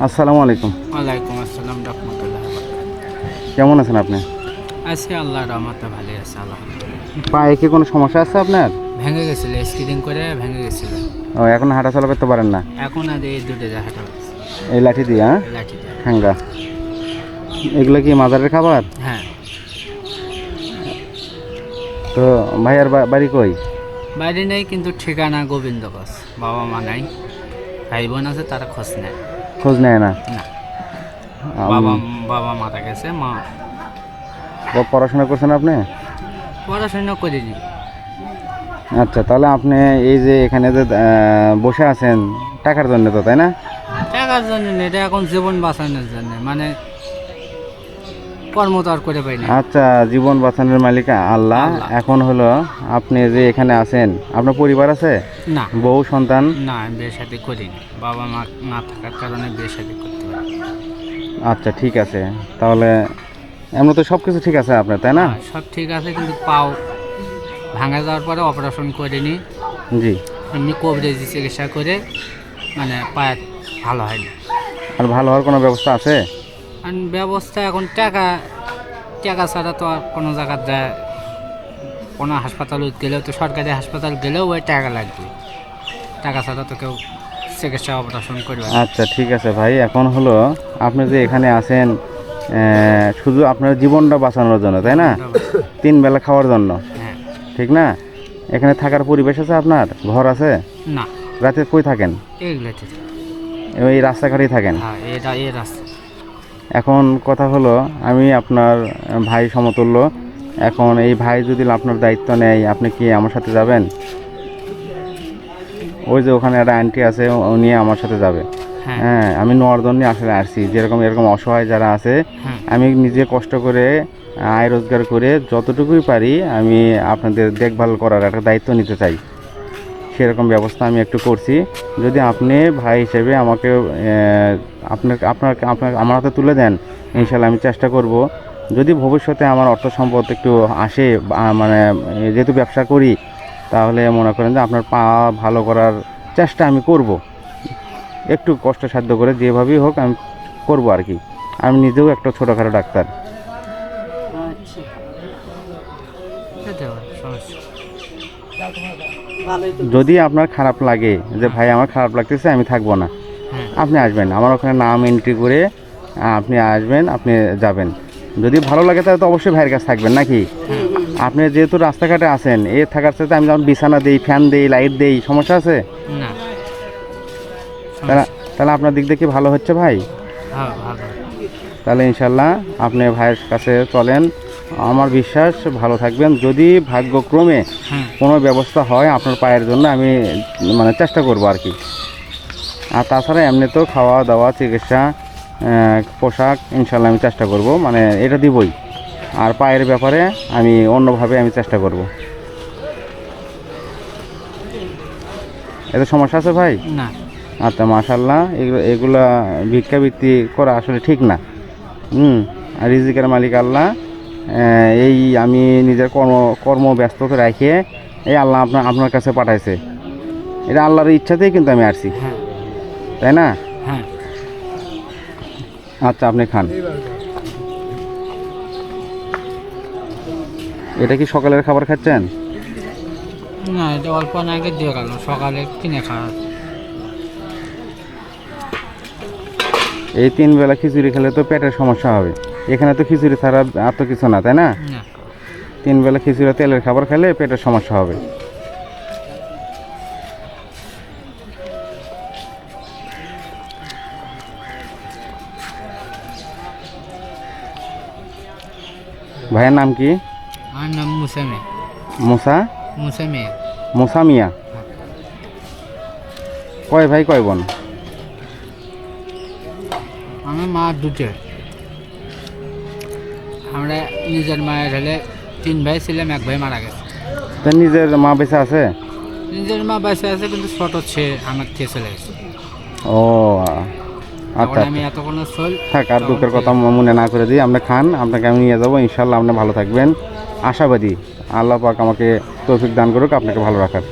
আসসালামু আলাইকুম। ওয়ালাইকুম আসসালাম রহমতুল্লাহ কেমন আছেন আপনি? আজকে আল্লাহ রহমতে ভালো আছে আলহামদুলিল্লাহ। পায়ে কি কোনো সমস্যা আছে আপনার? ভেঙে গেছিল স্কিডিং করে ভেঙে গেছিল। ও এখন হাঁটাচলা করতে পারেন না? এখন আর এই দুটো জাহাটা এই লাঠি দিয়ে হ্যাঁ? লাঠি দিয়ে। ঠ্যাঙ্গা এগুলো কি মাজারের খাবার? হ্যাঁ। তো ভাইয়ার বাড়ি কই? বাড়ি নেই কিন্তু ঠিকানা গোবিন্দগঞ্জ। বাবা মা নাই। ভাই বোন আছে তারা খোঁজ নেয়। খোঁজ নেয় না। বাবা বাবা মারা গেছে মা। পড়াশোনা করছেন আপনি? পড়াশোনা করিনি। আচ্ছা তাহলে আপনি এই যে এখানে যে বসে আছেন টাকার জন্য তো তাই না? টাকার জন্য এটা এখন জীবন বাঁচানোর জন্য। মানে কর্ম তো আর করে পাই না আচ্ছা জীবন বাঁচানোর মালিক আল্লাহ। এখন হলো আপনি যে এখানে আছেন আপনার পরিবার আছে? না। বউ সন্তান? না বিয়ে শাদি করিনি। বাবা মা না থাকার কারণে বিয়ে শাদি করতে পারি আচ্ছা ঠিক আছে। তাহলে এমন তো সব কিছু ঠিক আছে আপনার তাই না? হ্যাঁ, সব ঠিক আছে কিন্তু পাও ভাঙা যাওয়ার পরে অপারেশন করিনি। জি। এমনি কবরেজি চিকিৎসা করে মানে পায়ে ভালো হয়নি। আর ভালো হওয়ার কোনো ব্যবস্থা আছে? ব্যবস্থা এখন টাকা টাকা ছাড়া তো আর কোনো জায়গার যায় কোনো হাসপাতাল গেলেও তো সরকারি হাসপাতাল গেলেও ওই টাকা লাগবে। টাকা ছাড়া তো কেউ চিকিৎসা অপারেশন করবে আচ্ছা ঠিক আছে ভাই এখন হলো আপনি যে এখানে আছেন শুধু আপনার জীবনটা বাঁচানোর জন্য তাই না? তিন বেলা খাওয়ার জন্য। হ্যাঁ। ঠিক না? এখানে থাকার পরিবেশ আছে আপনার? ঘর আছে? না। রাতে কই থাকেন? এই রাস্তাঘাটেই থাকেন? হ্যাঁ এটা এ রাস্তা। এখন কথা হলো আমি আপনার ভাই সমতুল্য। এখন এই ভাই যদি আপনার দায়িত্ব নেয় আপনি কি আমার সাথে যাবেন? ওই যে ওখানে একটা আন্টি আছে উনি আমার সাথে যাবে। হ্যাঁ। হ্যাঁ আমি নোয়ারদন নিয়ে আসলে আসছি। যেরকম এরকম অসহায় যারা আছে হ্যাঁ। আমি নিজে কষ্ট করে আয় রোজগার করে যতটুকুই পারি আমি আপনাদের দেখভাল করার একটা দায়িত্ব নিতে চাই। সেরকম ব্যবস্থা আমি একটু করছি। যদি আপনি ভাই হিসেবে আমাকে আপনার আপনার আপনার আমার হাতে তুলে দেন ইনশাল্লাহ আমি চেষ্টা করব। যদি ভবিষ্যতে আমার অর্থ সম্পদ একটু আসে মানে যেহেতু ব্যবসা করি তাহলে মনে করেন যে আপনার পা ভালো করার চেষ্টা আমি করব। একটু কষ্টসাধ্য করে যেভাবেই হোক আমি করব আর কি। আমি নিজেও একটা ছোটোখাটো ডাক্তার। আচ্ছা। যদি আপনার খারাপ লাগে যে ভাই আমার খারাপ লাগতেছে আমি থাকব না। আপনি আসবেন। আমার ওখানে নাম এন্ট্রি করে আপনি আসবেন আপনি যাবেন। যদি ভালো লাগে তাহলে তো অবশ্যই ভাইয়ের কাছে থাকবেন নাকি? আপনি যেহেতু রাস্তাঘাটে আছেন এ থাকার সাথে আমি যেমন বিছানা দিই ফ্যান দিই লাইট দিই সমস্যা আছে? তাহলে তাহলে আপনার দিক দিয়ে কি ভালো হচ্ছে ভাই? হ্যাঁ তাহলে ইনশাল্লাহ আপনি ভাইয়ের কাছে চলেন। আমার বিশ্বাস ভালো থাকবেন। যদি ভাগ্যক্রমে হ্যাঁ। কোনো ব্যবস্থা হয় আপনার পায়ের জন্য আমি মানে চেষ্টা করব আর কি। আর তাছাড়া এমনিতেও খাওয়া দাওয়া চিকিৎসা পোশাক ইনশাল্লাহ আমি চেষ্টা করব। মানে এটা দিবই। আর পায়ের ব্যাপারে আমি অন্যভাবে আমি চেষ্টা করব। এতে সমস্যা আছে ভাই? না। আচ্ছা মাশাল্লাহ। এগুলো এগুলা ভিক্ষাবৃত্তি করা আসলে ঠিক না। হুম আর রিজিকের মালিক আল্লাহ। এই আমি নিজের কর্ম কর্ম ব্যস্ততা রেখে এই আল্লাহ আপনার আপনার কাছে পাঠাইছে। এটা আল্লাহর ইচ্ছাতেই কিন্তু আমি আসছি। হ্যাঁ। তাই না? হ্যাঁ। আচ্ছা আপনি খান। এটা কি সকালের খাবার খাচ্ছেন? না এটা অল্প আগে দিয়ে গেল সকালে কিনে খাওয়া। এই তিন বেলা খিচুড়ি খেলে তো পেটের সমস্যা হবে। এখানে তো খিচুড়ি ছাড়া আর তো কিছু না তাই না? না। তিন বেলা খিচুড়ি তেলের খাবার খেলে পেটের সমস্যা হবে। ভাইয়ের নাম কি? আমার নাম মুসামে মুসা? মুসামে মুসা মিয়া। কয় ভাই কয় বোন? আমার মা দুটো। আমরা নিজের মায়ের হলে তিন ভাই ছিলাম এক ভাই মারা গেছে। তা নিজের মা বেঁচে আছে? নিজের মা বেঁচে আছে কিন্তু ছোট ছে আমার থেকে চলে গেছে। ও আচ্ছা আমি এতক্ষণ চল থাক আর দুঃখের কথা মনে না করে দিই আপনি খান আপনাকে আমি নিয়ে যাব ইনশাল্লাহ আপনি ভালো থাকবেন। আশাবাদী আল্লাহ পাক আমাকে তৌফিক দান করুক আপনাকে ভালো রাখার।